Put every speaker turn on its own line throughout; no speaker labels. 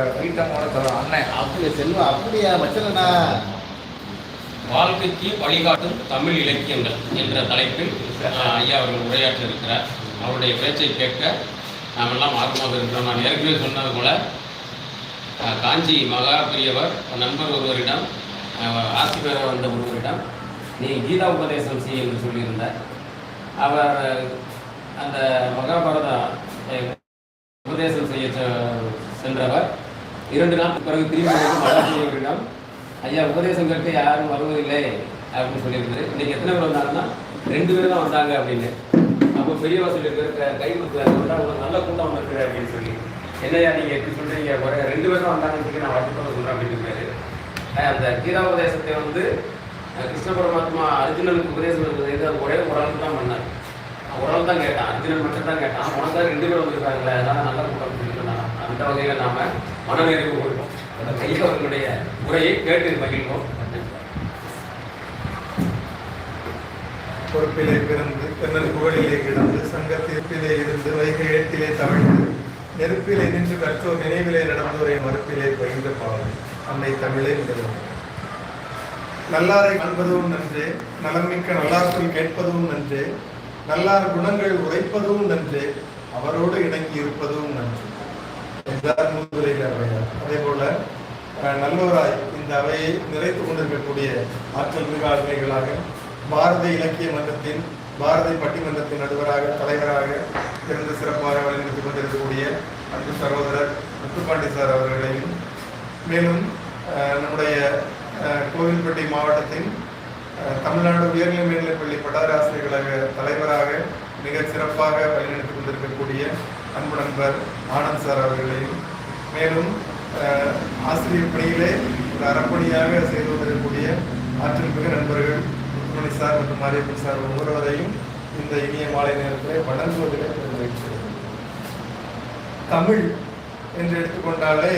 அண்ணன்
வாழ்க்கைக்கு வழிகாட்டும் தமிழ் இலக்கியங்கள் என்ற தலைப்பில் ஐயா அவர்கள் உரையாற்றி இருக்கிறார் அவருடைய பேச்சை கேட்க நாமெல்லாம் ஆர்வமாக இருக்கிறோம் நான் ஏற்கனவே சொன்னது போல காஞ்சி மகா பெரியவர் நண்பர் ஒருவரிடம் ஆசி பெற வந்த ஒருவரிடம் நீ கீதா உபதேசம் செய்ய என்று சொல்லியிருந்த அவர் அந்த மகாபாரத உபதேசம் செய்ய சென்றவர் இரண்டு நாள் பிறகு திரும்பி மலர்ச்சியவரிடம் ஐயா உபதேசம் கேட்க யாரும் வருவதில்லை அப்படின்னு சொல்லியிருக்காரு இன்னைக்கு எத்தனை பேர் வந்தாங்கன்னா ரெண்டு பேர் தான் வந்தாங்க அப்படின்னு அப்போ பெரியவா சொல்லியிருக்காரு கை கொடுத்தாரு நல்ல கூட்டம் இருக்குது அப்படின்னு சொல்லி என்னையா நீங்கள் எப்படி சொல்றீங்க குறை ரெண்டு பேரும் வந்தாங்கன்னு சொல்லி நான் வச்சுக்கோங்க சொல்றேன் அப்படின்னு அந்த கீதா உபதேசத்தை வந்து கிருஷ்ண பரமாத்மா அர்ஜுனனுக்கு உபதேசம் செய்து அது ஒரே ஒரு தான் பண்ணார் ஒரு தான் கேட்டான் அர்ஜுனன் மட்டும் தான் கேட்டான் உனக்கு ரெண்டு பேரும் வந்துருக்காங்களே அதனால நல்லா கூட்டம் சொன்னாங்க அந்த வகையில் நாம மனநிறைவு கொடுக்கும் அந்த ஐயா உரையை கேட்டு மகிழ்வோம்
பொறுப்பிலே பிறந்து பின்னர் புகழிலே கிடந்து சங்க சங்கத்திற்பிலே இருந்து வைகை எழுத்திலே தமிழ் நெருப்பிலே நின்று கற்றோர் நினைவிலே நடந்தோரை மறுப்பிலே பகிர்ந்த பாவம் அன்னை தமிழே முதல்வர் நல்லாரை காண்பதும் நன்று நலமிக்க நல்லார்கள் கேட்பதும் நன்று நல்லார் குணங்கள் உரைப்பதும் நன்று அவரோடு இணங்கி இருப்பதும் நன்று என்றார் மூதுரையில் அதே போல நல்லோராய் இந்த அவையை நிறைத்து கொண்டிருக்கக்கூடிய ஆற்றல் மிக ஆளுமைகளாக பாரத இலக்கிய மன்றத்தின் பாரதி பட்டிமன்றத்தின் நடுவராக தலைவராக சிறந்த சிறப்பாக வழிநடத்தி கொண்டிருக்கக்கூடிய அன்பு சகோதரர் முத்துப்பாண்டி சார் அவர்களையும் மேலும் நம்முடைய கோவில்பட்டி மாவட்டத்தின் தமிழ்நாடு உயர்நிலை மேல்நிலைப்பள்ளி பட்டாராசிரியர்களாக தலைவராக மிக சிறப்பாக வழிநடத்தி கொண்டிருக்கக்கூடிய அன்பு நண்பர் ஆனந்த் சார் அவர்களையும் மேலும் ஆசிரியர் பணியிலே ஒரு அறப்பணியாக செய்து கொண்டிருக்கக்கூடிய ஆற்றல் மிக நண்பர்கள் முத்துமணி சார் மற்றும் மாரியப்பன் சார் ஒவ்வொருவரையும் இந்த இனிய மாலை நேரத்திலே வணங்குவதிலே தமிழ் என்று எடுத்துக்கொண்டாலே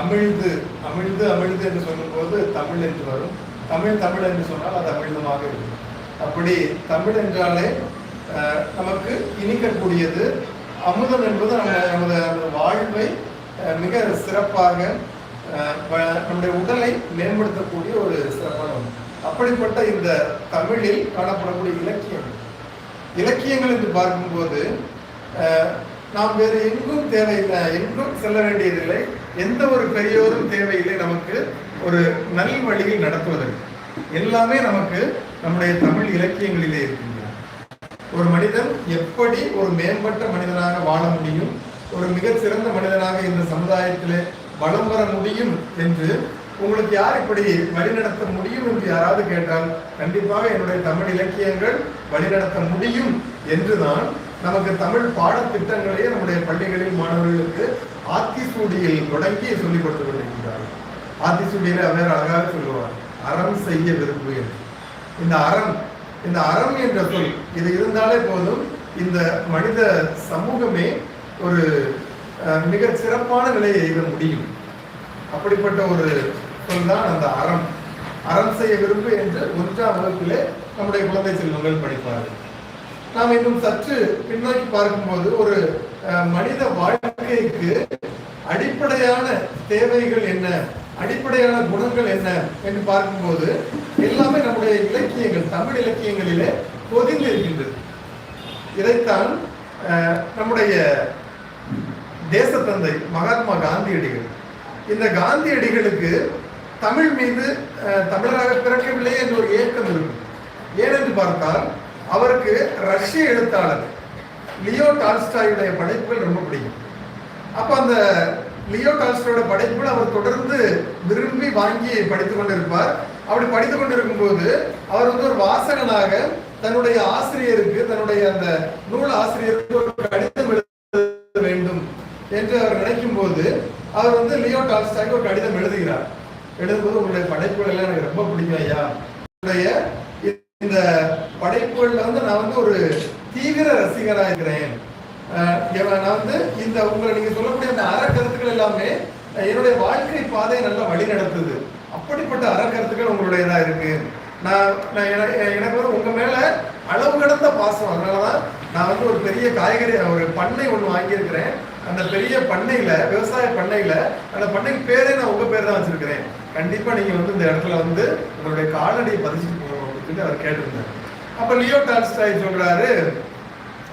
அமிழ்ந்து அமிழ்ந்து அமிழ்ந்து என்று சொல்லும்போது தமிழ் என்று வரும் தமிழ் தமிழ் என்று சொன்னால் அது அமிழ்ந்தமாக இருக்கும் அப்படி தமிழ் என்றாலே நமக்கு இனிக்கக்கூடியது அமுதம் என்பது நம்ம நமது வாழ்வை மிக சிறப்பாக நம்முடைய உடலை மேம்படுத்தக்கூடிய ஒரு சிறப்பான ஒன்று அப்படிப்பட்ட இந்த தமிழில் காணப்படக்கூடிய இலக்கியம் இலக்கியங்கள் என்று பார்க்கும்போது நாம் வேறு எங்கும் தேவையில்லை எங்கும் செல்ல வேண்டியதில்லை எந்த ஒரு பெரியோரும் தேவையில்லை நமக்கு ஒரு நல் வழியில் நடத்துவதற்கு எல்லாமே நமக்கு நம்முடைய தமிழ் இலக்கியங்களிலே இருக்கும் ஒரு மனிதன் எப்படி ஒரு மேம்பட்ட மனிதனாக வாழ முடியும் ஒரு மிகச்சிறந்த மனிதனாக இந்த சமுதாயத்தில் வளம் வர முடியும் என்று உங்களுக்கு யார் இப்படி வழிநடத்த முடியும் என்று யாராவது கேட்டால் கண்டிப்பாக என்னுடைய தமிழ் இலக்கியங்கள் வழிநடத்த முடியும் என்றுதான் நமக்கு தமிழ் பாடத்திட்டங்களையே நம்முடைய பள்ளிகளில் மாணவர்களுக்கு ஆத்திசூடியில் தொடங்கி சொல்லிக் கொடுத்து கொண்டிருக்கிறார்கள் ஆத்திசூடியில் அவர் அழகாக சொல்லுவார் அறம் செய்ய விரும்புகிறேன் இந்த அறம் இந்த அறம் என்ற சொல் இது இருந்தாலே போதும் இந்த மனித சமூகமே ஒரு மிக சிறப்பான நிலையை எழுத முடியும் அப்படிப்பட்ட ஒரு சொல் தான் அந்த அறம் அறம் செய்ய விரும்பு என்று ஒன்றாம் வகுப்பிலே நம்முடைய குழந்தை செல்வங்கள் படிப்பார்கள் நாம் இன்னும் சற்று பின்னோக்கி பார்க்கும்போது ஒரு மனித வாழ்க்கைக்கு அடிப்படையான தேவைகள் என்ன அடிப்படையான குணங்கள் என்ன என்று பார்க்கும்போது எல்லாமே நம்முடைய இலக்கியங்கள் தமிழ் இலக்கியங்களிலே பொதிந்து இருக்கின்றது இதைத்தான் நம்முடைய தேசத்தந்தை மகாத்மா காந்தியடிகள் இந்த காந்தியடிகளுக்கு தமிழ் மீது தமிழராக பிறக்கவில்லை என்ற ஒரு ஏக்கம் இருக்கும் ஏனென்று பார்த்தால் அவருக்கு ரஷ்ய எழுத்தாளர் லியோ டால்ஸ்டாயுடைய படைப்புகள் ரொம்ப பிடிக்கும் அப்போ அந்த லியோ டால்ஸ்டரோட படைப்புகள் அவர் தொடர்ந்து விரும்பி வாங்கி படித்து கொண்டிருப்பார் அப்படி படித்து கொண்டிருக்கும் போது அவர் வந்து ஒரு வாசகனாக தன்னுடைய ஆசிரியருக்கு தன்னுடைய அந்த நூல் ஆசிரியருக்கு ஒரு கடிதம் எழுத வேண்டும் என்று அவர் நினைக்கும் போது அவர் வந்து லியோ டால்ஸ்டாய்க்கு ஒரு கடிதம் எழுதுகிறார் எழுதும்போது உங்களுடைய படைப்புகள் எல்லாம் எனக்கு ரொம்ப பிடிக்கும் ஐயா உங்களுடைய இந்த படைப்புகள்ல வந்து நான் வந்து ஒரு தீவிர ரசிகராக இருக்கிறேன் நான் வந்து இந்த உங்களை நீங்கள் சொல்லக்கூடிய அந்த அறக்கருத்துக்கள் எல்லாமே என்னுடைய வாழ்க்கை பாதையை நல்லா வழி நடத்துது அப்படிப்பட்ட அறக்கருத்துக்கள் உங்களுடையதாக இருக்குது நான் நான் எனக்கு வந்து உங்கள் மேலே அளவு கடந்த பாசம் அதனால தான் நான் வந்து ஒரு பெரிய காய்கறி ஒரு பண்ணை ஒன்று வாங்கியிருக்கிறேன் அந்த பெரிய பண்ணையில் விவசாய பண்ணையில் அந்த பண்ணைக்கு பேரே நான் உங்கள் பேர் தான் வச்சுருக்கிறேன் கண்டிப்பாக நீங்கள் வந்து இந்த இடத்துல வந்து உங்களுடைய கால்நடையை பதிச்சுட்டு போகணும் அப்படின்னு சொல்லி அவர் கேட்டிருந்தார் அப்போ லியோ டால்ஸ்டாய் சொல்கிறாரு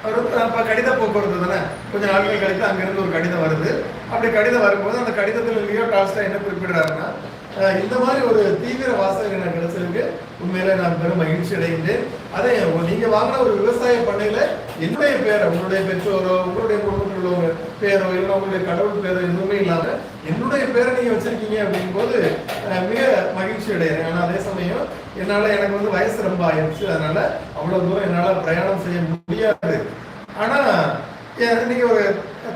இப்போ கடித போக்குவரத்து தானே கொஞ்சம் நாட்கள் கழித்து அங்கேருந்து ஒரு கடிதம் வருது அப்படி கடிதம் வரும்போது அந்த கடிதத்தில் லியோ டால்ஸ்டா என்ன குறிப்பிடுறாருன்னா இந்த மாதிரி ஒரு தீவிர வாசகம் எனக்கு கிடைச்சிருக்கு உண்மையில நான் பெரும் மகிழ்ச்சி அடைகின்றேன் அதே நீங்க வாங்கின ஒரு விவசாய பண்ணையில என்னுடைய பேரை உங்களுடைய பெற்றோரோ உங்களுடைய குடும்பத்தில் உள்ளவங்க பேரோ இல்லை உங்களுடைய கடவுள் பேரோ எதுவுமே இல்லாம என்னுடைய பேரை நீங்க வச்சிருக்கீங்க அப்படிங்கும்போது மிக மகிழ்ச்சி அடைகிறேன் ஆனால் அதே சமயம் என்னால் எனக்கு வந்து வயசு ரொம்ப ஆயிடுச்சு அதனால அவ்வளோ தூரம் என்னால் பிரயாணம் செய்ய முடியாது ஆனால் இன்னைக்கு ஒரு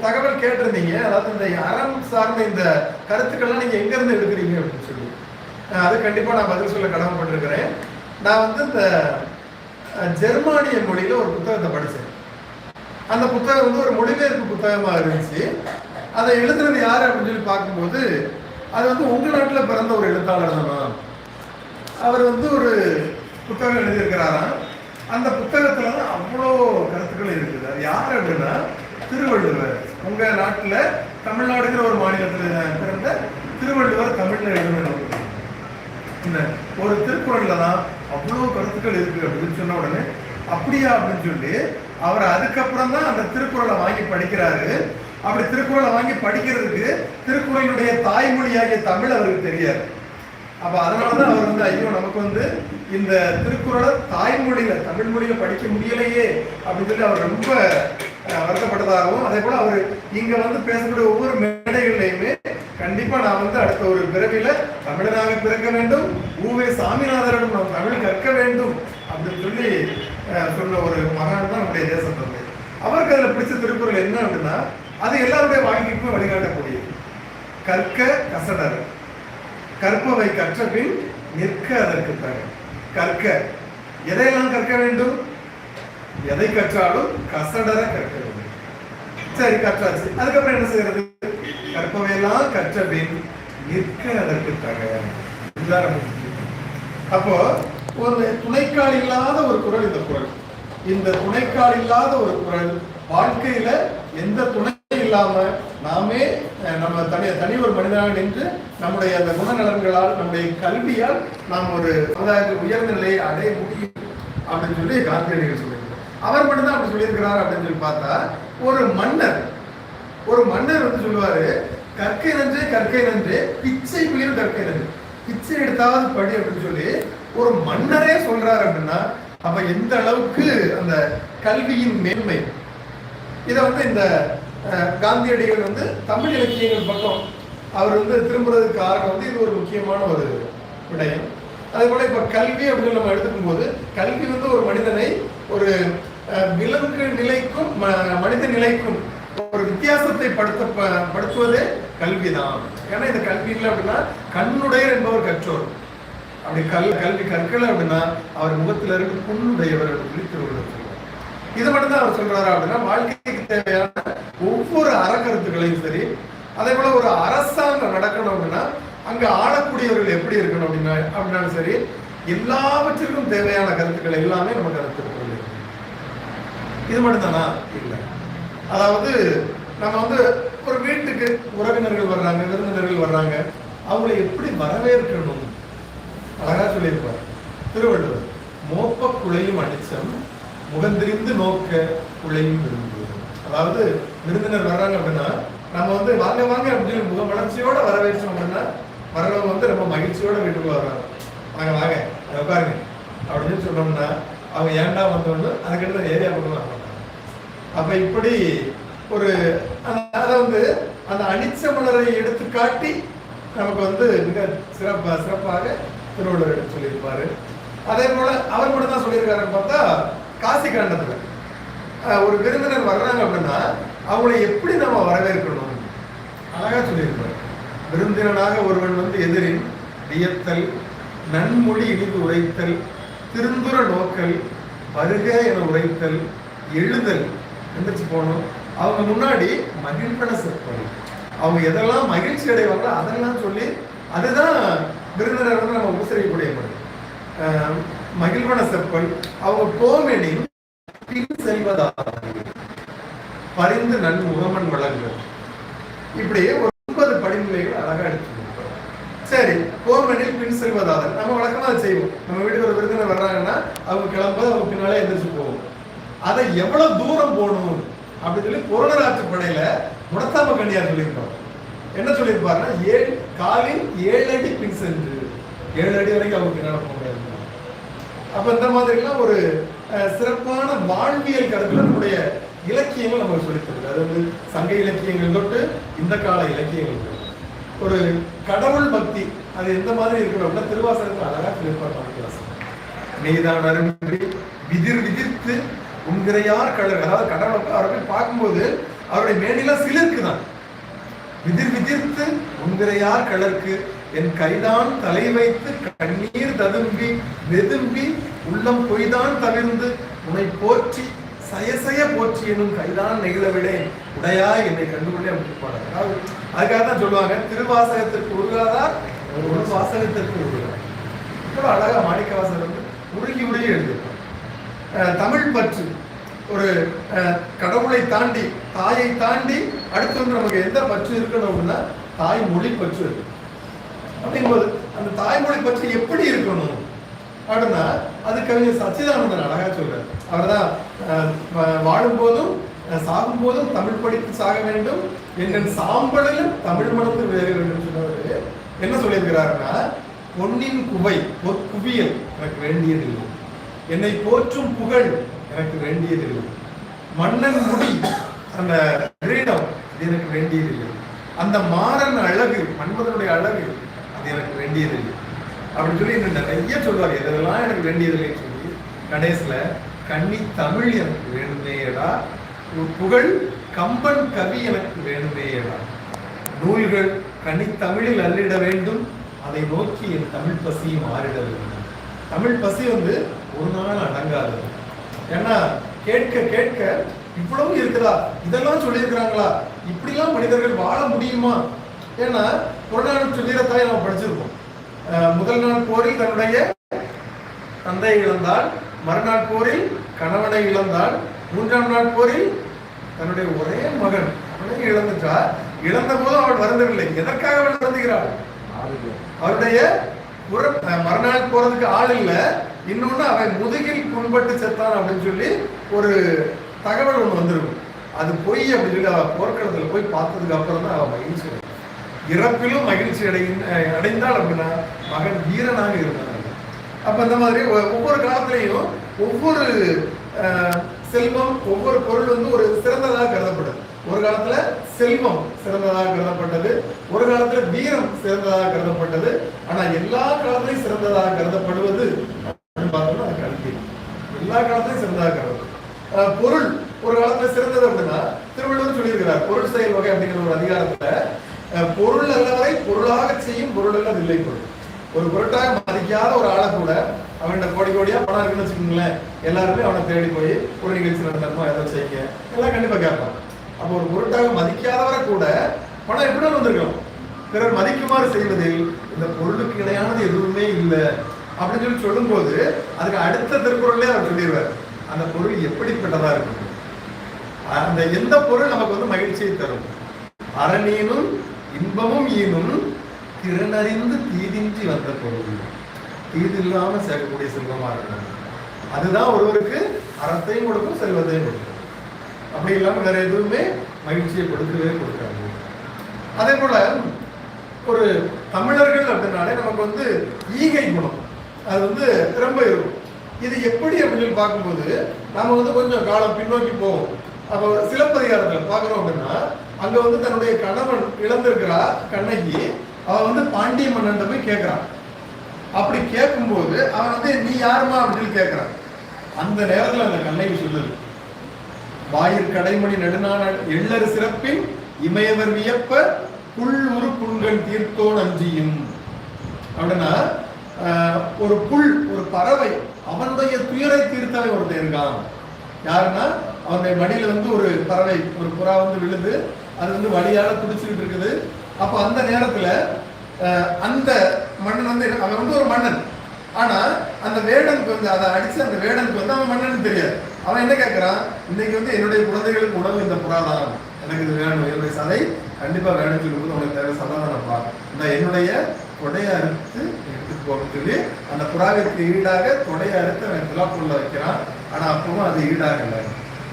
தகவல் கேட்டிருந்தீங்க அதாவது இந்த அறம் சார்ந்த இந்த கருத்துக்கள்லாம் நீங்கள் எங்கேருந்து எடுக்கிறீங்க அப்படின்னு சொல்லி அது கண்டிப்பாக நான் பதில் சொல்ல கடமைப்பட்டிருக்கிறேன் நான் வந்து இந்த ஜெர்மானிய மொழியில் ஒரு புத்தகத்தை படித்தேன் அந்த புத்தகம் வந்து ஒரு மொழிபெயர்ப்பு புத்தகமாக இருந்துச்சு அதை எழுதுறது யார் அப்படின்னு சொல்லி பார்க்கும்போது அது வந்து உங்கள் நாட்டில் பிறந்த ஒரு எழுத்தாளர் தான் அவர் வந்து ஒரு புத்தகம் எழுதியிருக்கிறாராம் அந்த புத்தகத்தில் தான் அவ்வளோ கருத்துக்கள் இருக்குது அது யார் அப்படின்னா திருவள்ளுவர் உங்கள் நாட்டில் தமிழ்நாடுங்கிற ஒரு மாநிலத்தில் பிறந்த திருவள்ளுவர் தமிழில் எழுதணும் என்ன ஒரு திருக்குறளில் தான் அவ்வளோ கருத்துக்கள் இருக்குது அப்படின்னு சொன்ன உடனே அப்படியா அப்படின்னு சொல்லி அவர் அதுக்கப்புறம் தான் அந்த திருக்குறளை வாங்கி படிக்கிறாரு அப்படி திருக்குறளை வாங்கி படிக்கிறதுக்கு திருக்குறளினுடைய தாய்மொழியாகிய தமிழ் அவருக்கு தெரியாது அப்ப அதனாலதான் அவர் வந்து ஐயோ நமக்கு வந்து இந்த திருக்குறளை தாய்மொழியில தமிழ் மொழியில படிக்க முடியலையே அப்படின்னு சொல்லி அவர் ரொம்ப வருத்தப்பட்டதாகவும் அதே போல அவர் இங்க வந்து பேசக்கூடிய ஒவ்வொரு மேடைகள்லையுமே கண்டிப்பா நான் வந்து அடுத்த ஒரு பிறவியில தமிழனாக பிறக்க வேண்டும் ஊவே சாமிநாதரிடம் நாம் தமிழ் கற்க வேண்டும் அப்படின்னு சொல்லி சொன்ன ஒரு மகான் தான் நம்முடைய தேசத்தந்தை அவருக்கு அதில் பிடிச்ச திருக்குறள் என்ன அப்படின்னா அது எல்லாருடைய வாழ்க்கைக்குமே வழிகாட்டக்கூடியது கற்க கசடர் கற்பவை கற்ற பின் நிற்க அதற்கு தர கற்க எதையெல்லாம் கற்க வேண்டும் எதை கற்றாலும் கசடர கற்க வேண்டும் சரி கற்றாச்சு அதுக்கப்புறம் என்ன செய்யறது கற்பவையெல்லாம் கற்ற பின் நிற்க அதற்கு தர அப்போ ஒரு துணைக்கால் இல்லாத ஒரு குரல் இந்த குரல் இந்த துணைக்கால் இல்லாத ஒரு குரல் வாழ்க்கையில எந்த துணை இல்லாம நாமே நம்ம தனி தனி ஒரு மனிதனாக நின்று நம்முடைய அந்த குணநலன்களால் நம்முடைய கல்வியால் நாம் ஒரு சமுதாயத்தின் உயர்ந்த நிலையை அடைய முடியும் அப்படின்னு சொல்லி காந்தியடிகள் சொல்லியிருக்கிறார் அவர் மட்டும்தான் அப்படி சொல்லியிருக்கிறார் அப்படின்னு சொல்லி பார்த்தா ஒரு மன்னர் ஒரு மன்னர் வந்து சொல்லுவாரு கற்கை நன்று கற்கை நன்று பிச்சை புலியும் கற்கை நன்றி பிச்சை எடுத்தாவது படி அப்படின்னு சொல்லி ஒரு மன்னரே சொல்றாரு அப்படின்னா அப்ப எந்த அளவுக்கு அந்த கல்வியின் மேன்மை இதை வந்து இந்த காந்தியடிகள் வந்து தமிழ் இலக்கியங்கள் பக்கம் அவர் வந்து திரும்புறதுக்கு காரணம் வந்து இது ஒரு முக்கியமான ஒரு விடயம் அதே போல் இப்போ கல்வி அப்படின்னு நம்ம எடுத்துக்கும் போது கல்வி வந்து ஒரு மனிதனை ஒரு விலங்கு நிலைக்கும் மனித நிலைக்கும் ஒரு வித்தியாசத்தை படுத்த படுத்துவதே கல்வி தான் ஏன்னா இந்த கல்வி இல்லை அப்படின்னா கண்ணுடையர் என்பவர் கற்றோர் அப்படி கல் கல்வி கற்கலை அப்படின்னா அவர் முகத்தில் இருந்து புண்ணுடையவர் அப்படின்னு திருவள்ளுவர் இது மட்டும் அவர் சொல்றாரு அப்படின்னா வாழ்க்கைக்கு தேவையான ஒவ்வொரு அறக்கருத்துக்களையும் சரி அதே போல ஒரு அரசாங்கம் நடக்கணும் அப்படின்னா அங்க ஆளக்கூடியவர்கள் எப்படி இருக்கணும் அப்படின்னா அப்படின்னாலும் சரி எல்லாவற்றிற்கும் தேவையான கருத்துக்கள் எல்லாமே நம்ம கருத்துக்கள் இது மட்டும்தானா இல்லை அதாவது நம்ம வந்து ஒரு வீட்டுக்கு உறவினர்கள் வர்றாங்க விருந்தினர்கள் வர்றாங்க அவங்களை எப்படி வரவேற்கணும் அழகா சொல்லியிருப்பார் திருவள்ளுவர் மோப்ப குழையும் அடிச்சம் முகந்திரிந்து நோக்க உழையும் விரும்புகிறோம் அதாவது விருந்தினர் வர்றாங்க அப்படின்னா நம்ம வந்து வாங்க வாங்க அப்படின்னு முக வளர்ச்சியோட வரவேற்றோம் அப்படின்னா வரவங்க வந்து ரொம்ப மகிழ்ச்சியோட வீட்டுக்கு வர்றாங்க வாங்க வாங்க உட்காருங்க அப்படின்னு சொன்னோம்னா அவங்க ஏன்டா வந்தோம்னு அதுக்கடுத்த ஏரியா பக்கம் வர அப்ப இப்படி ஒரு அதை வந்து அந்த அனிச்ச மலரை எடுத்து காட்டி நமக்கு வந்து மிக சிறப்பாக சிறப்பாக திருவள்ளுவர் சொல்லியிருப்பாரு அதே போல அவர் மட்டும் தான் சொல்லியிருக்காருன்னு பார்த்தா காசி கிரந்தத்தில் ஒரு விருந்தினர் வர்றாங்க அப்படின்னா அவங்கள எப்படி நம்ம வரவேற்கணும் அழகாக சொல்லியிருப்பார் விருந்தினனாக ஒருவன் வந்து எதிரின் வியத்தல் நன்மொழி இனிது உரைத்தல் திருந்துர நோக்கல் வருக என உரைத்தல் எழுதல் எந்திரிச்சு போகணும் அவங்க முன்னாடி மகிழ்ப்பன சொற்பொழி அவங்க எதெல்லாம் மகிழ்ச்சி அடைவாங்களோ அதெல்லாம் சொல்லி அதுதான் விருந்தினர் வந்து நம்ம உபசரிக்கக்கூடிய முறை மகிழ்வன செப்பல் அவங்க போவெனில் பின் செல்வதாக பரிந்து நன் முகமன் வழங்குவது இப்படியே ஒரு ஒன்பது படிநிலைகள் அழகா எடுத்து சரி போர்மெனில் பின் செல்வதாக நம்ம வழக்கமாக அதை செய்வோம் நம்ம வீட்டுக்கு ஒரு விருந்தினர் வர்றாங்கன்னா அவங்க கிளம்பும்போது அவங்க பின்னாலே எந்திரிச்சு போவோம் அதை எவ்வளவு தூரம் போகணும் அப்படின்னு சொல்லி புரணராற்று படையில முடத்தாம கண்ணியார் சொல்லியிருப்பாங்க என்ன சொல்லியிருப்பாருன்னா ஏழு காலில் ஏழு அடி பின் சென்று ஏழு அடி வரைக்கும் அவங்க பின்னால போக முடியாது அப்போ இந்த மாதிரிலாம் ஒரு சிறப்பான வாழ்வியல் கருத்துல நம்முடைய இலக்கியங்கள் நம்ம அது அதாவது சங்க இலக்கியங்கள் தொட்டு இந்த கால இலக்கியங்கள் ஒரு கடவுள் பக்தி அது எந்த மாதிரி இருக்கணும் அப்படின்னா திருவாசகத்தில் அழகா திருப்பார் பண்ணிக்கலாம் நீதான் அரும்பி விதிர் விதிர்த்து உண்கிறையார் கழக அதாவது கடவுளை அவர்கள் பார்க்கும்போது அவருடைய மேடையெல்லாம் சிலிர்க்குதான் விதிர் விதிர்த்து உண்கிறையார் கலர்க்கு என் கைதான் தலை வைத்து கண்ணீர் ததும்பி வெதும்பி உள்ளம் பொய்தான் தவிர்ந்து உனை போற்றி சயசய போற்றி எனும் கைதான் நெகிழவிடேன் உடையா என்னை கண்டுகொண்டே அப்படின்னு அதாவது அதுக்காக தான் சொல்லுவாங்க திருவாசகத்திற்கு உருகாதார் ஒரு வாசகத்திற்கு உருகிறார் இவ்வளோ அழகா மாணிக்கவாசகர் வந்து உருகி உருகி எழுதியிருப்பாங்க தமிழ் பற்று ஒரு கடவுளை தாண்டி தாயை தாண்டி அடுத்து நமக்கு எந்த பற்று இருக்கணும் அப்படின்னா தாய் மொழி பற்று இருக்கு அப்படிங்கும்போது அந்த தாய்மொழி பற்றி எப்படி இருக்கணும் அப்படின்னா அது கவிஞர் சச்சிதானந்தன் அழகா சொல்றாரு அவர் தான் வாழும் போதும் சாகும் போதும் தமிழ் படித்து சாக வேண்டும் எங்கள் சாம்பலிலும் தமிழ் மணந்து வேறு வேண்டும் சொன்னவர் என்ன சொல்லியிருக்கிறாருன்னா பொன்னின் குவை ஒரு குவியல் எனக்கு வேண்டியதில்லை என்னை போற்றும் புகழ் எனக்கு வேண்டியதில்லை மன்னன் முடி அந்த கிரீடம் எனக்கு வேண்டியதில்லை அந்த மாறன் அழகு மன்மதனுடைய அழகு எனக்கு வேண்டியதில்லை அப்படின்னு சொல்லி இன்னும் நிறைய சொல்வார் எதெல்லாம் எனக்கு வேண்டியதில்லைன்னு சொல்லி கடைசியில் கன்னி தமிழ் எனக்கு வேணுமேடா புகழ் கம்பன் கவி எனக்கு வேணுமேடா நூல்கள் கனி தமிழில் அல்லிட வேண்டும் அதை நோக்கி என் தமிழ் பசியும் மாறிட வேண்டும் தமிழ் பசி வந்து ஒரு நாள் அடங்காது ஏன்னா கேட்க கேட்க இவ்வளவு இருக்குதா இதெல்லாம் சொல்லியிருக்கிறாங்களா இப்படிலாம் மனிதர்கள் வாழ முடியுமா ஏன்னா புறநானூற்று வீரத்தாலே நம்ம படிச்சிருக்கோம் முதல் நாள் போரில் தன்னுடைய தந்தையை இழந்தாள் மறுநாள் போரில் கணவனை இழந்தாள் மூன்றாம் நாள் போரில் தன்னுடைய ஒரே மகன் அவனை இழந்துட்டார் இழந்த போதும் அவள் வருந்தவில்லை எதற்காக அவள் வருந்துகிறாள் அவருடைய மறுநாள் போறதுக்கு ஆள் இல்லை இன்னொன்று அவன் முதுகில் புண்பட்டு செத்தான் அப்படின்னு சொல்லி ஒரு தகவல் ஒன்று வந்திருக்கும் அது பொய் அப்படின்னு சொல்லி அவள் போர்க்களத்தில் போய் பார்த்ததுக்கு அப்புறம் தான் அவள் மகிழ்ச்சி இறப்பிலும் மகிழ்ச்சி அடை அடைந்தால் அப்படின்னா மகன் வீரனாக இருந்தாங்க அப்போ இந்த மாதிரி ஒவ்வொரு காலத்திலையும் ஒவ்வொரு செல்வம் ஒவ்வொரு பொருள் வந்து ஒரு சிறந்ததாக கருதப்படுது ஒரு காலத்துல செல்வம் சிறந்ததாக கருதப்பட்டது ஒரு காலத்துல வீரம் சிறந்ததாக கருதப்பட்டது ஆனா எல்லா காலத்திலையும் சிறந்ததாக கருதப்படுவது பார்த்தோம்னா கல்வி எல்லா காலத்திலையும் சிறந்ததாக கருதப்படும் பொருள் ஒரு காலத்துல சிறந்தது அப்படின்னா திருவள்ளுவர் சொல்லியிருக்கிறார் பொருள் செயல் வகை அப்படிங்கிற ஒரு அதிகாரத்துல பொருள் அல்லவரை பொருளாக செய்யும் பொருள் அல்லது இல்லை பொருள் ஒரு பொருட்டாக மதிக்காத ஒரு ஆளை கூட அவன்கிட்ட கோடி கோடியாக பணம் இருக்குன்னு வச்சுக்கோங்களேன் எல்லாருமே அவனை தேடி போய் ஒரு நிகழ்ச்சி நடத்தணுமா ஏதோ செய்யுங்க எல்லாம் கண்டிப்பாக கேட்பான் அப்போ ஒரு பொருட்டாக மதிக்காதவரை கூட பணம் எப்படி வந்திருக்கலாம் பிறர் மதிக்குமாறு செய்வதில் இந்த பொருளுக்கு இணையானது எதுவுமே இல்லை அப்படின்னு சொல்லி சொல்லும்போது அதுக்கு அடுத்த திருக்குறளே அவர் சொல்லிடுவார் அந்த பொருள் எப்படிப்பட்டதா இருக்கும் அந்த எந்த பொருள் நமக்கு வந்து மகிழ்ச்சியை தரும் அரணியனும் இன்பமும் ஈனும் திறனறிந்து தீதின்றி வந்த பொருள் தீதில்லாம இல்லாமல் சேர்க்கக்கூடிய செல்வமா இருக்கணும் அதுதான் ஒருவருக்கு அறத்தையும் கொடுக்கும் செல்வத்தையும் கொடுக்கும் அப்படி இல்லாமல் வேற எதுவுமே மகிழ்ச்சியை கொடுக்கவே கொடுக்காது அதே போல ஒரு தமிழர்கள் அப்படின்னாலே நமக்கு வந்து ஈகை குணம் அது வந்து ரொம்ப இருக்கும் இது எப்படி அப்படின்னு பார்க்கும்போது நம்ம வந்து கொஞ்சம் காலம் பின்னோக்கி போவோம் அப்போ சிலப்பதிகாரத்தில் பார்க்குறோம் அப்படின்னா அங்க வந்து தன்னுடைய கணவன் இழந்திருக்கிறா கண்ணகி அவ வந்து பாண்டிய மன்னன் போய் கேட்கிறான் அப்படி கேட்கும்போது அவன் வந்து நீ யாருமா அப்படின்னு கேட்கிறான் அந்த நேரத்துல அந்த கண்ணகி சொல்லுது வாயிற் கடைமணி நெடுநாள் எள்ளர் சிறப்பின் இமயவர் வியப்ப புல் உரு புண்கள் தீர்த்தோன் அஞ்சியும் அப்படின்னா ஒரு புல் ஒரு பறவை அவனுடைய துயரை தீர்த்தவை ஒருத்தன் இருக்கான் யாருன்னா அவனுடைய மடியில வந்து ஒரு பறவை ஒரு புறா வந்து விழுது அது வந்து வழியால துடிச்சுக்கிட்டு இருக்குது அப்போ அந்த நேரத்தில் அந்த மன்னன் வந்து அவன் வந்து ஒரு மன்னன் ஆனால் அந்த வேடனுக்கு வந்து அதை அடித்து அந்த வேடனுக்கு வந்து அவன் மன்னன் தெரியாது அவன் என்ன கேட்குறான் இன்னைக்கு வந்து என்னுடைய குழந்தைகளுக்கு உணவு இந்த புராதாரம் எனக்கு இது வேணும் என்னுடைய சதை கண்டிப்பாக வேணும்னு சொல்லும்போது அவனுக்கு தேவை சமாதானப்பா இந்த என்னுடைய கொடையை அறுத்து எடுத்துட்டு போகிறதுக்கு சொல்லி அந்த புறாவிற்கு ஈடாக கொடையை அறுத்து அவன் துலாக்குள்ள வைக்கிறான் ஆனால் அப்பவும் அது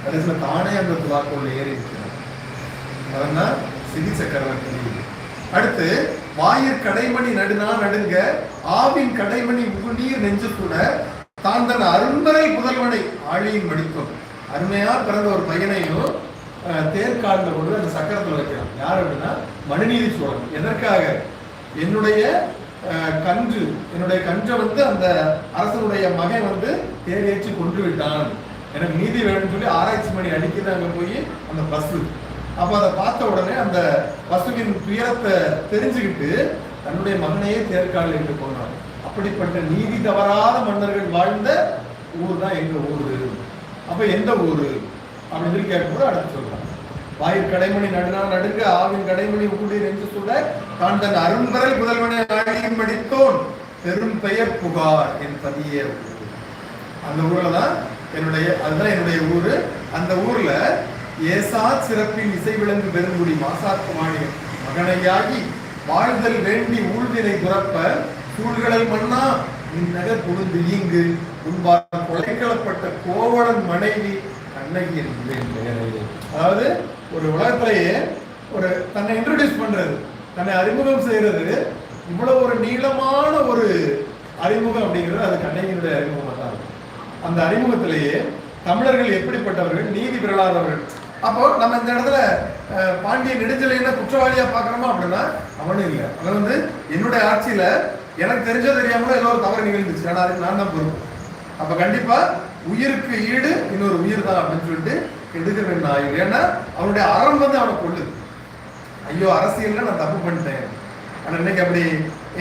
அது சில தானே அந்த துலாக்குள்ள ஏறி இருக்கிறான் அதனால் சிதி சக்கரவர்த்தி அடுத்து வாயிற் கடைமணி நடுனா நடுங்க ஆவின் கடைமணி உகுநீர் நெஞ்சு கூட தான் தன் அரும்பரை புதல்வனை ஆழியின் மடித்தோம் அருமையாக பிறந்த ஒரு பையனையும் தேர்காலில் கொண்டு அந்த சக்கரத்தில் வைக்கிறான் யார் அப்படின்னா மனுநீதி சோழன் எதற்காக என்னுடைய கன்று என்னுடைய கன்றை வந்து அந்த அரசனுடைய மகன் வந்து தேர் ஏற்றி கொண்டு விட்டான் எனக்கு நீதி வேணும்னு சொல்லி ஆராய்ச்சி மணி அடிக்கிறாங்க போய் அந்த பஸ் அப்ப அதை பார்த்த உடனே அந்த பசுவின் துயரத்தை தெரிஞ்சுக்கிட்டு தன்னுடைய மகனையே தேர்கால் என்று போனார் அப்படிப்பட்ட நீதி தவறாத மன்னர்கள் வாழ்ந்த ஊர் தான் எங்க ஊரு அப்ப எந்த ஊரு அப்படின்னு சொல்லி கேட்கும்போது அடுத்து சொல்றாங்க வாயிற் கடைமணி நடுனா நடுங்க ஆவின் கடைமணி ஊழியர் என்று சொல்ல தான் தன் அரும்பரல் முதல்வனை மடித்தோன் பெரும் பெயர் புகார் என் பதிய அந்த ஊர்ல தான் என்னுடைய அதுதான் என்னுடைய ஊரு அந்த ஊர்ல ஏசா சிறப்பின் இசை விளங்கு பெருங்குடி மாசாக்கு மாணிய மகனையாகி வாழ்தல் வேண்டி ஊழ்வினை துறப்ப சூழ்கடல் மன்னா இந்நகர் புகுந்து ஈங்கு முன்பார் கொலைக்கலப்பட்ட கோவலன் மனைவி கண்ணகி அதாவது ஒரு உலகத்திலேயே ஒரு தன்னை இன்ட்ரடியூஸ் பண்றது தன்னை அறிமுகம் செய்யறது இவ்வளவு ஒரு நீளமான ஒரு அறிமுகம் அப்படிங்கிறது அது கண்ணகியினுடைய அறிமுகமாக தான் அந்த அறிமுகத்திலேயே தமிழர்கள் எப்படிப்பட்டவர்கள் நீதி பெறலாதவர்கள் அப்போ நம்ம இந்த இடத்துல பாண்டிய நெடுஞ்சலைன்னா குற்றவாளியா பாக்குறோமா அப்படின்னா அவனும் இல்லை அவன் வந்து என்னுடைய ஆட்சியில எனக்கு தெரிஞ்ச தெரியாமல ஏதோ ஒரு தவறு நிகழ்ந்துச்சு ஆனா அதுக்கு நான் தான் பொறுப்பு அப்ப கண்டிப்பா உயிருக்கு ஈடு இன்னொரு உயிர் தான் அப்படின்னு சொல்லிட்டு எதுக்கிறேன் ஆயுள் ஏன்னா அவனுடைய அறம் வந்து அவனை கொள்ளுது ஐயோ அரசியல்ல நான் தப்பு பண்ணிட்டேன் ஆனா இன்னைக்கு அப்படி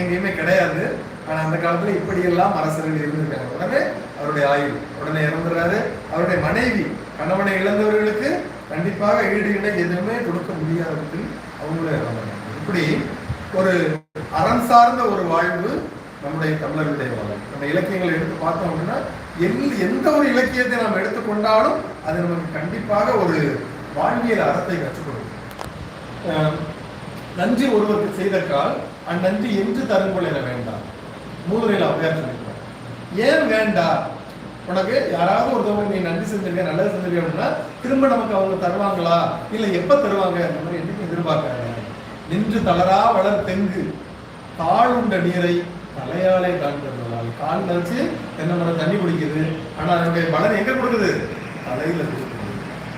எங்கேயுமே கிடையாது ஆனா அந்த காலத்துல இப்படியெல்லாம் அரசர்கள் இருந்திருக்காங்க உடனே அவருடைய ஆயுள் உடனே இறந்துடுறாரு அவருடைய மனைவி கணவனை இழந்தவர்களுக்கு கண்டிப்பாக ஈடு இணை எதுவுமே கொடுக்க முடியாதவர்கள் அவங்களே இப்படி ஒரு அறம் சார்ந்த ஒரு வாழ்வு நம்முடைய தமிழர்களுடைய வாழ்வு நம்ம இலக்கியங்களை எடுத்து பார்த்தோம் அப்படின்னா எல் எந்த ஒரு இலக்கியத்தை நாம் எடுத்துக்கொண்டாலும் அது நமக்கு கண்டிப்பாக ஒரு வாழ்வியல் அறத்தை கற்றுக்கொடுக்கும் நன்றி நஞ்சு ஒருவருக்கு செய்த கால் அந்நஞ்சு என்று தரும் கொள்ள வேண்டாம் மூதுரையில் அவ்வையார் சொல்லியிருக்கார் ஏன் வேண்டாம் உனக்கு யாராவது ஒருத்தவங்க நீ நன்றி செஞ்சிருக்க நல்லது செஞ்சிருக்க அப்படின்னா திரும்ப நமக்கு அவங்க தருவாங்களா இல்லை எப்போ தருவாங்க அந்த மாதிரி என்றைக்கும் எதிர்பார்க்காங்க நின்று தளரா வளர் தெங்கு தாழ்ந்த நீரை தலையாலே தாழ்ந்தவர்களால் கால் நினச்சி தென்னை மரம் தண்ணி குடிக்குது ஆனால் அதனுடைய பலன் எங்கே கொடுக்குது தலையில் கொடுக்குது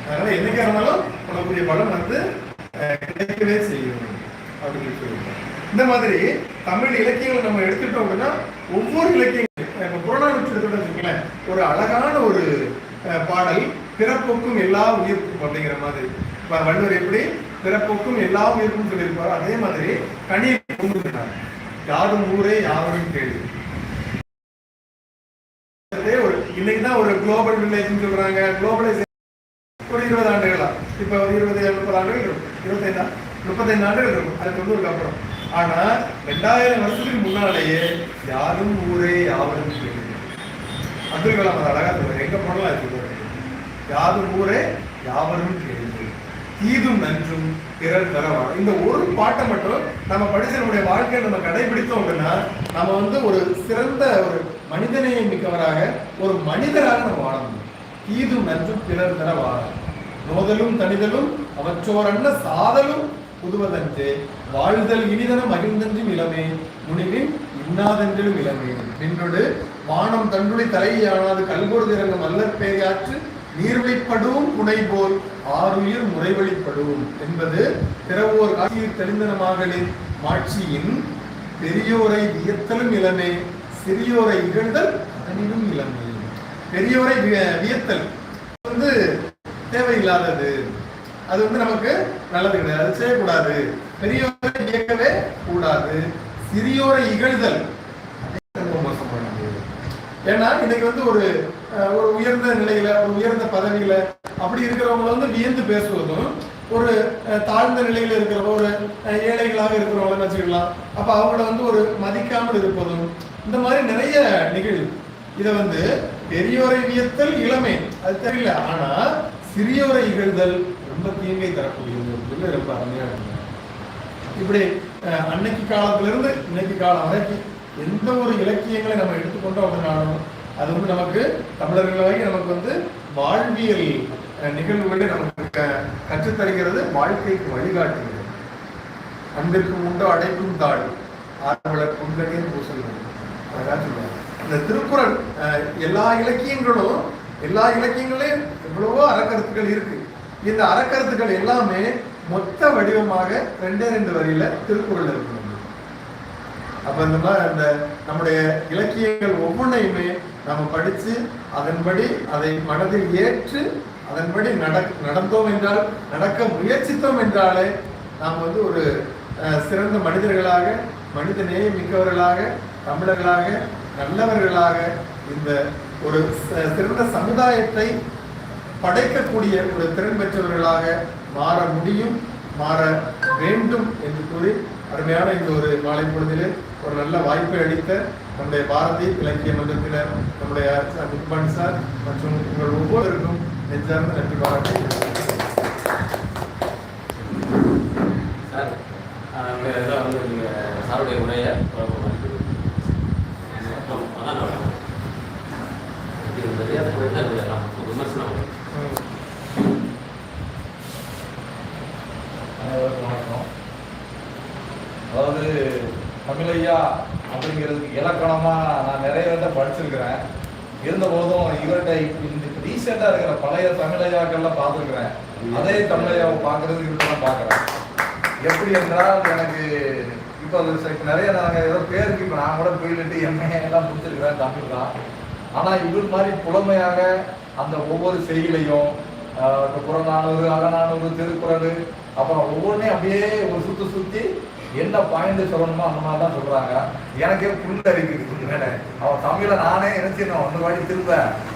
அதனால என்னைக்கு இருந்தாலும் உனக்குரிய பலன் வந்து கிடைக்கவே செய்யும் அப்படின்னு சொல்லி இந்த மாதிரி தமிழ் இலக்கியங்கள் நம்ம எடுத்துட்டோம் அப்படின்னா ஒவ்வொரு இலக்கியம் இருக்குல்ல ஒரு அழகான ஒரு பாடல் பிறப்புக்கும் எல்லா உயிர்க்கும் அப்படிங்கிற மாதிரி வள்ளுவர் எப்படி பிறப்புக்கும் எல்லா உயிர்க்கும் சொல்லியிருப்பாரோ அதே மாதிரி கனியை கொண்டுகிறார் யாரும் ஊரே யாரும் கேள்வி ஒரு இன்னைக்கு தான் ஒரு குளோபல் வில்லேஜ் சொல்றாங்க குளோபலைசேஷன் ஒரு இருபது ஆண்டுகளா இப்ப ஒரு இருபது முப்பது ஆண்டுகள் இருக்கும் இருபத்தைந்து முப்பத்தைந்து ஆண்டுகள் இருக்கும் அது தொண்ணூறுக்கு அப்புறம் ஆனா ரெண்டாயிரம் வருஷத்துக்கு முன்னாலேயே யாரும் ஊரே யாவரும் கேள்வி அப்துல் கலாம் அதை அழகாக சொல்லுவார் எங்கே போனாலும் அது யாரும் ஊரே யாவரும் கேள்வி தீதும் நன்றும் பிறர் தரவான் இந்த ஒரு பாட்டை மட்டும் நம்ம படிச்சனுடைய வாழ்க்கையை நம்ம கடைபிடித்தோம் நம்ம வந்து ஒரு சிறந்த ஒரு மனிதனையை மிக்கவராக ஒரு மனிதராக நம்ம வாழ முடியும் தீதும் நன்றும் பிறர் தர வாழ நோதலும் தனிதலும் அவற்றோரன்ன சாதலும் புதுவதன்று வாழ்தல் இனிதன மகிழ்ந்தென்றும் இளமே முனிவின் இன்னாதென்றும் இளமே நின்றொடு வானம் தண்டுளை தலையானாது கல்கோடு திறங்கும் அல்லற் நீர்வைப்படும் புனை போல் ஆறுயிர் முறைவழிப்படும் என்பது பிறவோர் காசியில் தெளிந்தனமாகலின் மாட்சியின் பெரியோரை வியத்தலும் இளமே சிறியோரை இகழ்தல் அதனிலும் இளமே பெரியோரை வியத்தல் வந்து தேவையில்லாதது அது வந்து நமக்கு நல்லது கிடையாது செய்யக்கூடாது பெரியவரை இயக்கவே கூடாது சிறியோரை இகழ்தல் ரொம்ப மோசமானது ஏன்னா இன்னைக்கு வந்து ஒரு ஒரு உயர்ந்த நிலையில ஒரு உயர்ந்த பதவியில அப்படி இருக்கிறவங்கள வந்து வியந்து பேசுவதும் ஒரு தாழ்ந்த நிலையில இருக்கிற ஒரு ஏழைகளாக இருக்கிறவங்கள வச்சுக்கலாம் அப்ப அவங்கள வந்து ஒரு மதிக்காமல் இருப்பதும் இந்த மாதிரி நிறைய நிகழ்வு இதை வந்து பெரியோரை வியத்தல் இளமை அது தெரியல ஆனா சிறியோரை இகழ்தல் ரொம்ப தீங்கை தரக்கூடியது அப்படின்னு ரொம்ப அருமையாக இருந்தது இப்படி அன்னைக்கு காலத்திலிருந்து இன்னைக்கு காலம் வரைக்கும் எந்த ஒரு இலக்கியங்களை நம்ம எடுத்துக்கொண்டோம் அதனாலும் அது வந்து நமக்கு தமிழர்களாகி நமக்கு வந்து வாழ்வியல் நிகழ்வுகளை நமக்கு கற்றுத்தருகிறது வாழ்க்கைக்கு வழிகாட்டுகிறது அன்பிற்கும் உண்டோ அடைக்கும் தாழ் ஆர்வலர் புங்கனின் பூசல்கள் அதெல்லாம் சொல்லுவாங்க இந்த திருக்குறள் எல்லா இலக்கியங்களும் எல்லா இலக்கியங்களையும் எவ்வளவோ அறக்கருத்துக்கள் இருக்கு இந்த அறக்கருத்துக்கள் எல்லாமே மொத்த வடிவமாக ரெண்டே ரெண்டு வரியில திருக்குறள் இருக்கு அப்ப இந்த மாதிரி அந்த நம்முடைய இலக்கியங்கள் ஒவ்வொன்றையுமே நம்ம படித்து அதன்படி அதை மனதில் ஏற்று அதன்படி நட நடந்தோம் என்றால் நடக்க முயற்சித்தோம் என்றாலே நாம் வந்து ஒரு சிறந்த மனிதர்களாக மனித நேயம் மிக்கவர்களாக தமிழர்களாக நல்லவர்களாக இந்த ஒரு சிறந்த சமுதாயத்தை படைக்கக்கூடிய ஒரு திறன் பெற்றவர்களாக மாற முடியும் மாற வேண்டும் என்று கூறி அருமையான இந்த ஒரு மாலை பொழுதிலே ஒரு நல்ல வாய்ப்பை அளித்த நம்முடைய பாரதி இலக்கிய மன்றத்தினர் நம்முடைய குட்பான் சார் மற்றும் உங்கள் ஒவ்வொருவருக்கும் நெஞ்சார்ந்த நன்றி பாராட்டி சார் சாருடைய உரையை
இல்லையா அப்படிங்கிறதுக்கு இலக்கணமாக நான் நிறைய இடத்த படிச்சிருக்கிறேன் இருந்தபோதும் இவர்கிட்ட ரீசெண்டாக இருக்கிற பழைய தமிழையாக்கள்லாம் பார்த்துருக்குறேன் அதே தமிழையாவை பார்க்கறது இப்போ பார்க்குறேன் எப்படி என்றால் எனக்கு இப்போ அது நிறைய நாங்கள் ஏதோ பேருக்கு இப்போ நான் கூட போயிட்டு எம்ஏ எல்லாம் முடிச்சிருக்கிறேன் தமிழ் தான் ஆனால் இவர் மாதிரி புலமையாக அந்த ஒவ்வொரு செய்திலையும் புறநானூறு அகநானூறு திருக்குறள் அப்புறம் ஒவ்வொன்றையும் அப்படியே ஒரு சுற்றி சுற்றி என்ன பாயிண்ட் சொல்லணுமோ அந்த மாதிரி தான் சொல்றாங்க எனக்கே புல் அடிக்குது மேலே அவன் தமிழை நானே நினைச்சிடணும் அந்த மாதிரி திரும்ப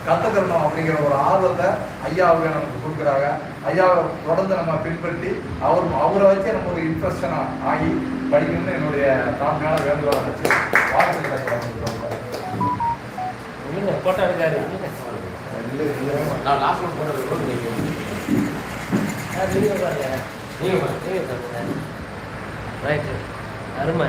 கத்துக்கிறணும் அப்படிங்கிற ஒரு ஆர்வத்தை ஐயாவுக்கு நமக்கு கொடுக்குறாங்க ஐயாவை தொடர்ந்து நம்ம பின்பற்றி அவர் அவரை வச்சு நம்ம ஒரு இன்ட்ரெஸ்டனா ஆகி படிக்கணும்னு என்னுடைய தாழ்மையான வேண்டுகோளை வச்சு வாழ்த்துக்களை
போட்டோ இருக்காரு நான் லாஸ்ட் நீங்கள் நீங்கள் ரைட்டு அருமை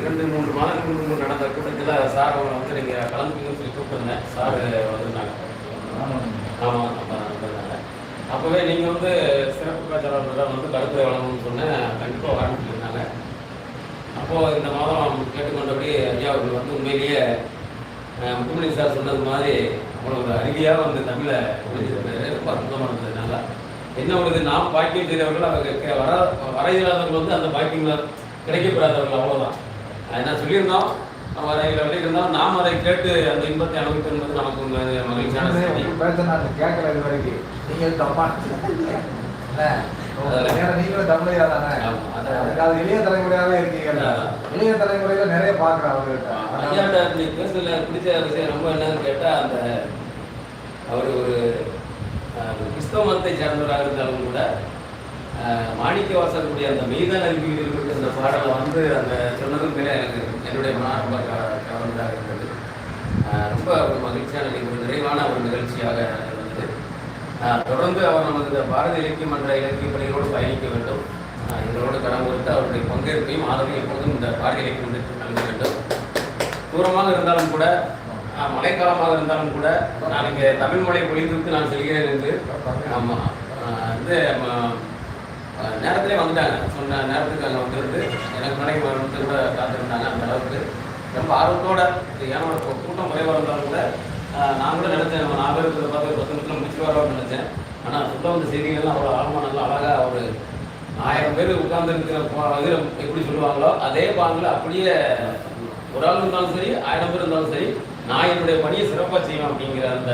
இரண்டு மூன்று மாதங்களுக்கு முன்பு நடந்த கூட்டத்தில் சார் அவரை வந்து நீங்கள் கலந்துக்கணும்னு சொல்லி கூப்பிட்டுருந்தேன் சார் வந்துருந்தாங்க ஆமாம் அப்போவே நீங்கள் வந்து சிறப்பு பேச்சாளர்கள் வந்து கருத்துரை வழங்கணும்னு சொன்னேன் கண்டிப்பாக வரணும்னு சொன்னாங்க அப்போது இந்த மாதம் கேட்டுக்கொண்டபடி ஐயா அவர்கள் வந்து உண்மையிலேயே முத்துமணி சார் சொன்னது மாதிரி அவ்வளோ ஒரு அருவியாக வந்து தமிழை எழுதியிருப்பாரு ரொம்ப அற்புதமாக இருந்தது நல்லா என்ன வருது நாம் பாக்கியம் செய்தவர்கள் அவங்க வர வர இல்லாதவர்கள் வந்து அந்த பாக்கியங்கள் கிடைக்கப்படாதவர்கள் அவ்வளோதான் நான் சொல்லியிருந்தோம் வர இருந்தால் நாம் அதை கேட்டு அந்த இன்பத்தை அனுபவித்து என்பது நமக்கு
மகிழ்ச்சியான கேட்கல இது வரைக்கும் நீங்கள் தப்பா நீங்களும் தமிழையா தானே அது இளைய தலைமுறையாவே இருக்கீங்க இளைய தலைமுறையில நிறைய பாக்குறேன்
அவங்ககிட்ட பேசுறதுல பிடிச்ச விஷயம் ரொம்ப என்னன்னு கேட்டா அந்த அவர் ஒரு கிறிஸ்தவ மதத்தை சேர்ந்தவராக இருந்தாலும் கூட மாணிக்க வாசக்கூடிய அந்த மெய்தான் அறிவியல் இருக்கிற அந்த பாடலை வந்து அந்த சொன்னதும் மேலே எனக்கு என்னுடைய மனம் ரொம்ப கவர்ந்ததாக இருந்தது ரொம்ப ஒரு மகிழ்ச்சியான ஒரு நிறைவான ஒரு நிகழ்ச்சியாக இருந்தது தொடர்ந்து அவர் நமது பாரத இலக்கிய மன்ற இலக்கிய பணிகளோடு பயணிக்க வேண்டும் எங்களோடு கடன் கொடுத்து அவருடைய பங்கேற்பையும் ஆதரவு எப்போதும் இந்த பாரத இலக்கிய மன்றத்தில் நல்க வேண்டும் தூரமாக இருந்தாலும் கூட மழைக்காலமாக இருந்தாலும் கூட நான் இங்கே தமிழ் மொழி பொழிந்துவிட்டு நான் செல்கிறேன் என்று ஆமாம் வந்து நேரத்திலே வந்துட்டாங்க சொன்ன நேரத்துக்கு அங்கே வந்துருந்து எனக்கு முன்னாடி வந்து கூட காத்திருந்தாங்க அந்த அளவுக்கு ரொம்ப ஆர்வத்தோட ஏன்னா கூட்டம் குறைவாக இருந்தாலும் கூட நான் கூட நினச்சேன் நான் நாலு பேர் பார்த்து பத்து நிமிஷம் முடிச்சுவாரோன்னு நினச்சேன் ஆனால் சுத்தம் வந்த செய்திகள்லாம் அவ்வளோ ஆழமாக நல்லா அழகாக ஒரு ஆயிரம் பேர் உட்கார்ந்து இருக்கிற இதில் எப்படி சொல்லுவாங்களோ அதே பாங்கில் அப்படியே ஒரு ஆள் இருந்தாலும் சரி ஆயிரம் பேர் இருந்தாலும் சரி நான் என்னுடைய பணியை சிறப்பாக செய்வேன் அப்படிங்கிற அந்த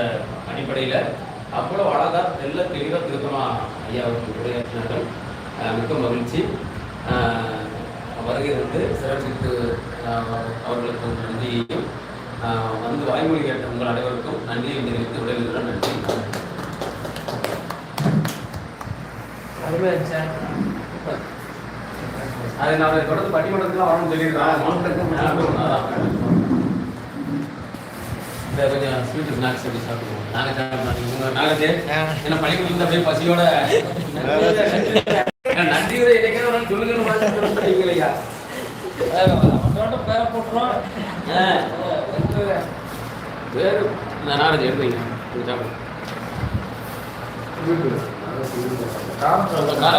அடிப்படையில் அவ்வளோ அழகாக தெல்ல தெளிவாக திருத்தமாக ஐயா அவர்கள் உரையாற்றினார்கள் மிக்க மகிழ்ச்சி வருகை வந்து சிறப்பித்து அவர்களுக்கு நன்றியையும் வந்து வாய்மொழி கேட்ட உங்கள் அனைவருக்கும் நன்றியை தெரிவித்து நன்றி அது நான் தொடர்ந்து பட்டிமன்றத்தில் வரணும்னு சொல்லியிருக்கேன் இந்த கொஞ்சம் ஸ்வீட் ஸ்நாக்ஸ் அப்படி சாப்பிடுவோம் நாங்கள் சாப்பிடுவோம் நாங்கள் அப்படியே பசியோட நன்றி இடைக்கிறவங்க சொல்லுங்க ஐயா பேரை வேறு இந்த நாரது எடுப்பீங்க காரம்